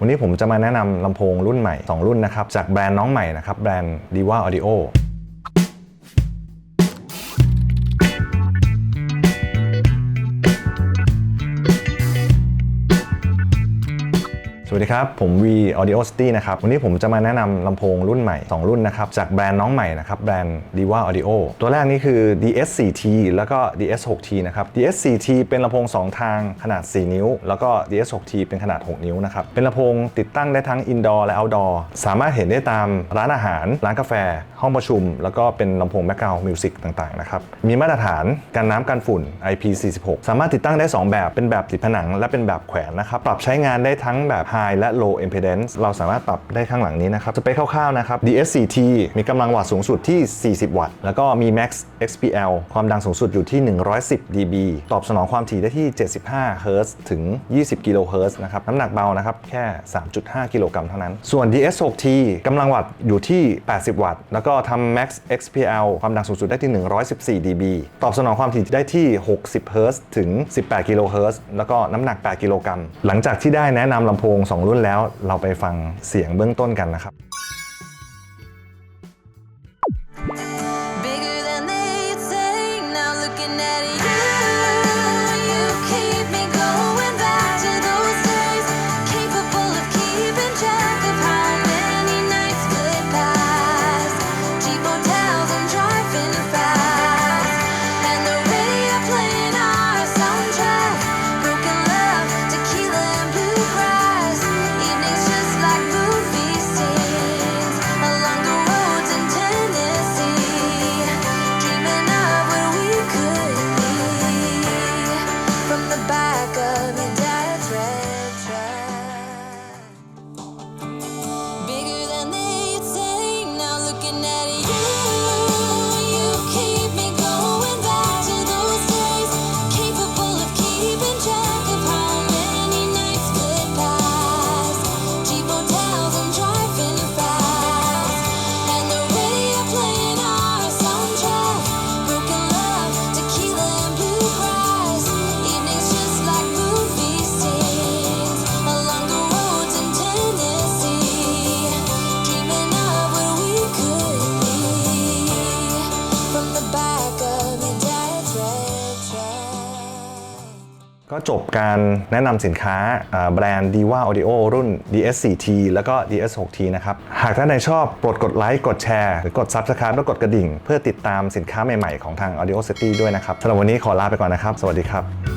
วันนี้ผมจะมาแนะนำลำโพงรุ่นใหม่ 2 รุ่นนะครับ จากแบรนด์น้องใหม่นะครับ แบรนด์ Diva Audio วัสดีครับ ผม V Audio City นะครับ วันนี้ผมจะมาแนะนำลำโพงรุ่นใหม่ 2 รุ่นนะครับ จากแบรนด์น้องใหม่นะครับ แบรนด์ Diva Audio ตัวแรกนี้คือ DS4T แล้วก็ DS6T นะครับ DS4T เป็นลำโพง 2 ทางขนาด 4 นิ้ว แล้วก็ DS6T เป็นขนาด 6 นิ้วนะครับ เป็นลำโพงติดตั้งได้ทั้ง indoor และ outdoor สามารถเห็นได้ตามร้านอาหาร ร้านกาแฟ ห้องประชุม แล้วก็เป็นลำโพง background music ต่างๆนะครับ มีมาตรฐานกันน้ำกันฝุ่น IP46 สามารถติดตั้งได้ 2 แบบ เป็นแบบติดผนัง และเป็นแบบแขวนนะครับ ปรับใช้งานได้ทั้งแบบ high และ low impedance เราสามารถปรับได้ข้างหลังนี้นะครับ สเปคคร่าวๆนะครับ DS4T มีกำลังวัตต์สูงสุดที่ 40 วัตต์ แล้วก็มี Max XPL ความดังสูงสุดอยู่ที่ 110 dB ตอบสนองความถี่ได้ที่ 75 Hz ถึง 20กิโลเฮิรตนะครับ น้ำหนักเบานะครับ แค่ 3.5 กิโลกรัมเท่านั้น ส่วน DS6T กำลังวัตต์อยู่ที่ 80 วัตต์ แล้วก็ทำ Max XPL ความดังสูงสุดได้ที่ 114 dB ตอบสนองความถี่ได้ที่ 60 Hz ถึง 18กิโลเฮิรตแล้วก็น้ำหนัก 8 กิโลกรัม หลังจากที่ได้แนะนำลำโพง2รุ่นแล้วเราไปฟังเสียงเบื้องต้นกันนะครับ ก็จบการแนะนำสินค้าแบรนด์ Diva Audio รุ่น DS4T แล้วก็ DS6T นะครับ หากท่านใดชอบโปรดกดไลค์ กดแชร์ หรือกด Subscribe แล้วกดกระดิ่ง เพื่อติดตามสินค้าใหม่ๆ ของทาง Audio City ด้วยนะครับสำหรับวันนี้ขอลาไปก่อนนะครับ สวัสดีครับ